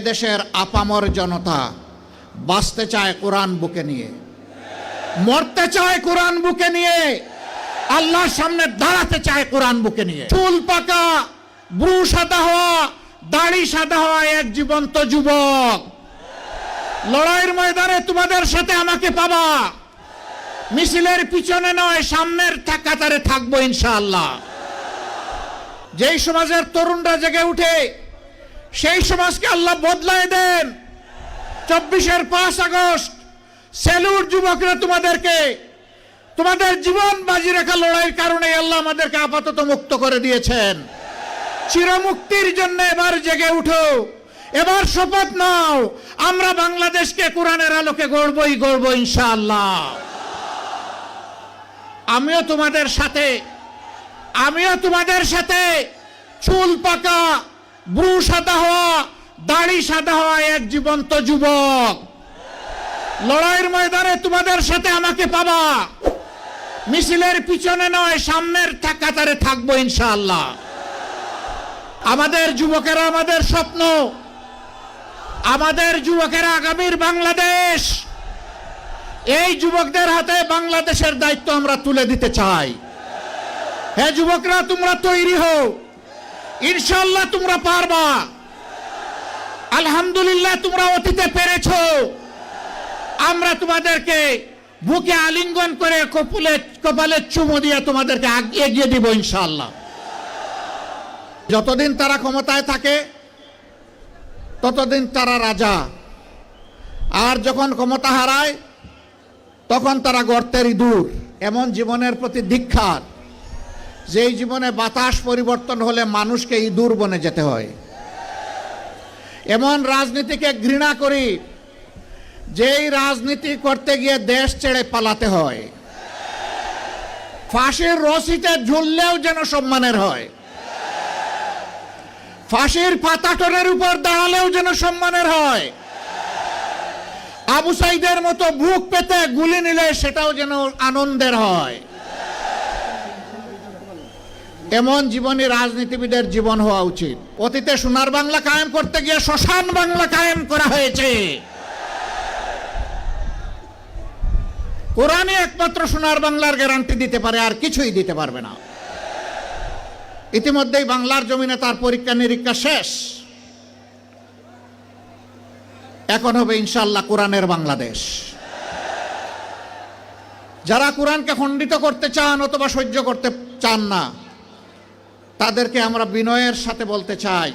দেশের আপামর জনতা বাঁচতে চায় কোরআন বুকে নিয়ে। মরতে চায় কোরআন বুকে নিয়ে। আল্লাহর সামনে দাঁড়াতে চায় কোরআন বুকে নিয়ে। চুল পাকা, ব্রু সাদা হওয়া, দাড়ি সাদা হওয়া এক জীবন্ত যুবক। লড়াইয়ের ময়দানে তোমাদের সাথে আমাকে পাবা। মিছিলের পিছনে নয়, সামনের কাতারে থাকব ইনশাআল্লাহ। যেই সমাজের তরুণরা জেগে উঠে সেই সমাজকে আল্লাহ বদলায় দেন। চব্বিশের পাঁচ আগস্ট সেলুর যুবকরা তোমাদেরকে, তোমাদের জীবন বাজি রাখা লড়াইয়ের কারণে আল্লাহ আমাদেরকে আপাতত মুক্ত করে দিয়েছেন। চিরমুক্তির জন্য এবার জেগে উঠো, এবার শপথ নাও, আমরা বাংলাদেশকে কোরআনের আলোকে গড়বই, গড়ব ইনশাআল্লাহ। আমিও তোমাদের সাথে, আমিও তোমাদের সাথে, চুল পাকা ব্রু সাদা হওয়া, দাড়ি সাদা হওয়া এক জীবন্ত যুবক। লড়াইয়ের ময়দানে তোমাদের সাথে আমাকে পাবা। মিছিলের পিছনে নয়, সামনের কাতারে থাকব ইনশাআল্লাহ। আমাদের যুবকেরা আমাদের স্বপ্ন। আমাদের যুবকেরা আগামীর বাংলাদেশ। এই যুবকদের হাতে বাংলাদেশের দায়িত্ব আমরা তুলে দিতে চাই। হ্যাঁ যুবকরা, তোমরা তৈরি হও। ইনশাল্লাহ তোমরা পারবা। আলহামদুলিল্লাহ তোমরা অতীতে পেরেছ। আমরা তোমাদেরকে বুকে আলিঙ্গন করে কপুলে, কপালে চুমু দিয়ে তোমাদেরকে এগিয়ে দিব ইনশাল্লাহ যতদিন তারা ক্ষমতায় থাকে, ততদিন তারা রাজা। আর যখন ক্ষমতা হারায়, তখন তারা গর্তের ইঁদুর এমন জীবনের প্রতি দীক্ষার যেই জীবনে বাতাস পরিবর্তন হলে মানুষকে ইঁদুর বনে যেতে হয়। এমন রাজনীতিকে ঘৃণা করি, যেই রাজনীতি করতে গিয়ে দেশ ছেড়ে পালাতে হয়। ফাঁসির রশিতে ঝুললেও যেন সম্মানের হয়। ফাঁসির পাতাটনের উপর দাঁড়ালেও যেন সম্মানের হয়। আবু সাইদের মতো বুক পেতে গুলি নিলে সেটাও যেন আনন্দের হয়। এমন জীবনী রাজনীতিবিদের জীবন হওয়া উচিত। অতীতে সোনার বাংলা কায়েম করতে গিয়ে শ্মশান বাংলা কায়েম করা হয়েছে। কোরআনে একমাত্র সোনার বাংলার গ্যারান্টি দিতে পারে, আর কিছুই দিতে পারবে না। ইতিমধ্যেই বাংলার জমিনে তার পরীক্ষা নিরীক্ষা শেষ। এখন হবে ইনশাল্লাহ কোরআনের বাংলাদেশ। যারা কোরআনকে খণ্ডিত করতে চান অথবা সহ্য করতে চান না তাদেরকে আমরা বিনয়ের সাথে বলতে চাই,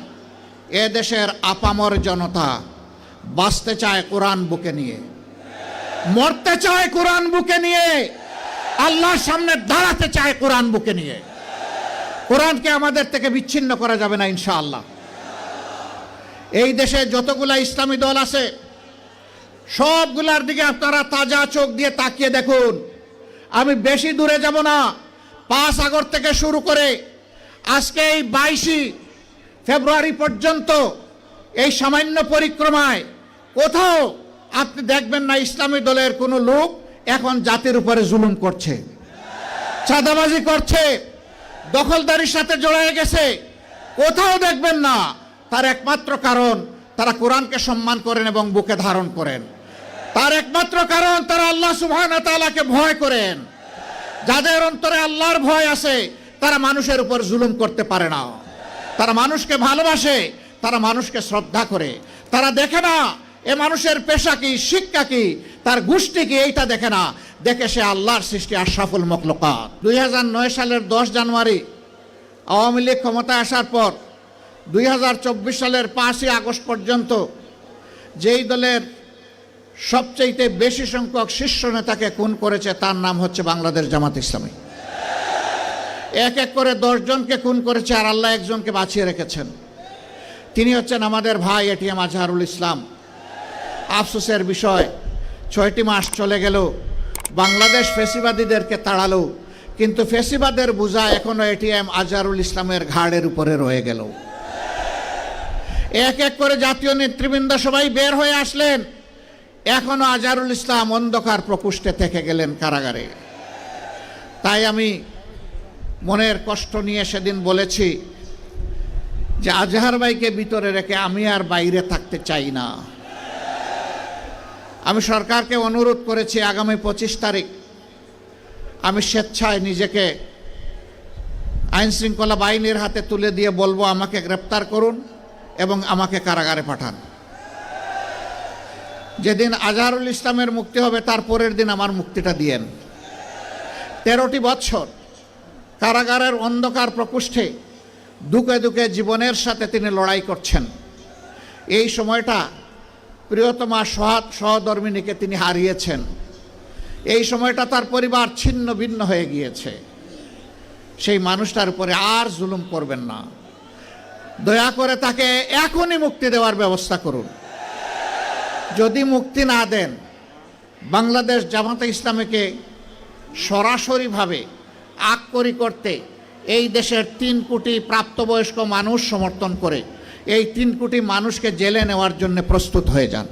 এ দেশের আপামর জনতা বাঁচতে চায় কোরআন বুকে নিয়ে। মরতে চায় কোরআন বুকে নিয়ে। আল্লাহর সামনে দাঁড়াতে চায় কোরআন বুকে নিয়ে। কোরআনকে আমাদের থেকে বিচ্ছিন্ন করা যাবে না, ইনশাআল্লাহ। এই দেশে যতগুলা ইসলামী দল আছে, সবগুলার দিকে আপনারা তাজা চোখ দিয়ে তাকিয়ে দেখুন। আমি বেশি দূরে যাব না। পাঁচ আগর থেকে শুরু করে আজকে এই বাইশে ফেব্রুয়ারি পর্যন্ত এই সামান্য পরিক্রমায় কোথাও আপনি দেখবেন না ইসলামী দলের কোনো লোক এখন জাতির উপরে জুলুম করছে। চাঁদাবাজি করছে। দখলদারির সাথে জড়ায় গেছে। কোথাও দেখবেন না, তার একমাত্র কারণ তারা কোরআনকে সম্মান করেন এবং বুকে ধারণ করেন। তার একমাত্র কারণ তারা আল্লাহ ওয়া ভয় করেন। যাদের অন্তরে আল্লাহর ভয় আছে তারা মানুষের উপর জুলুম করতে পারে না। তারা মানুষকে ভালোবাসে, তারা মানুষকে শ্রদ্ধা করে। তারা দেখে না, এ মানুষের পেশা কি, শিক্ষা কি, তার গোষ্ঠী কি, এইটা দেখে না। দেখে সে আল্লাহর সৃষ্টি আর আশরাফুল মখলুকাত। দুই সালের দশ জানুয়ারি, আওয়ামী লীগ ক্ষমতায় আসার পর, দুই হাজার চব্বিশ সালের পাঁচই আগস্ট পর্যন্ত, যেই দলের সবচেয়ে বেশি সংখ্যক শীর্ষ নেতাকে খুন করেছে, তার নাম হচ্ছে বাংলাদেশ জামাত ইসলামী। এক এক করে দশজনকে খুন করেছে আর আল্লাহ একজনকে বাঁচিয়ে রেখেছেন। তিনি হচ্ছেন আমাদের ভাই এটিএম আজহারুল ইসলাম। আফসোসের বিষয়, ছয়টি মাস চলে গেল, বাংলাদেশ ফেসিবাদীদেরকে তাড়ালো, কিন্তু ফেসিবাদের বোঝা এখনও এটিএম আজহারুল ইসলামের ঘাড়ের উপরে রয়ে গেল। এক এক করে জাতীয় নেতৃবৃন্দ সবাই বের হয়ে আসলেন। এখনও আজহারুল ইসলাম অন্ধকার প্রকোষ্ঠে থেকে গেলেন কারাগারে। তাই আমি মনের কষ্ট নিয়ে সেদিন বলেছি যে আজহার ভাইকে ভিতরে রেখে আমি আর বাইরে থাকতে চাই না। আমি সরকারকে অনুরোধ করেছি আগামী পঁচিশ তারিখ আমি স্বেচ্ছায় নিজেকে আইন শৃঙ্খলা বাহিনীর হাতে তুলে দিয়ে বলব, আমাকে গ্রেপ্তার করুন এবং আমাকে কারাগারে পাঠান। যেদিন আজহারুল ইসলামের মুক্তি হবে, তার পরের দিন আমার মুক্তিটা দিয়েন। তেরোটি বৎসর কারাগারের অন্ধকার প্রকোষ্ঠে দুকে দুকে জীবনের সাথে তিনি লড়াই করছেন। এই সময়টা প্রিয়তমা সহাত সহধর্মিনীকে তিনি হারিয়েছেন। এই সময়টা তার পরিবার ছিন্ন ভিন্ন হয়ে গিয়েছে। সেই মানুষটার উপরে আর জুলুম করবেন না। দয়া করে তাকে এখনই মুক্তি দেওয়ার ব্যবস্থা করুন। যদি মুক্তি না দেন, বাংলাদেশ জামাতে ইসলামীকে সরাসরিভাবে আক্করি করতে এই দেশের তিন কোটি প্রাপ্তবয়স্ক মানুষ সমর্থন করে। এই তিন কোটি মানুষকে জেলে নেওয়ার জন্য প্রস্তুত হয়ে যান।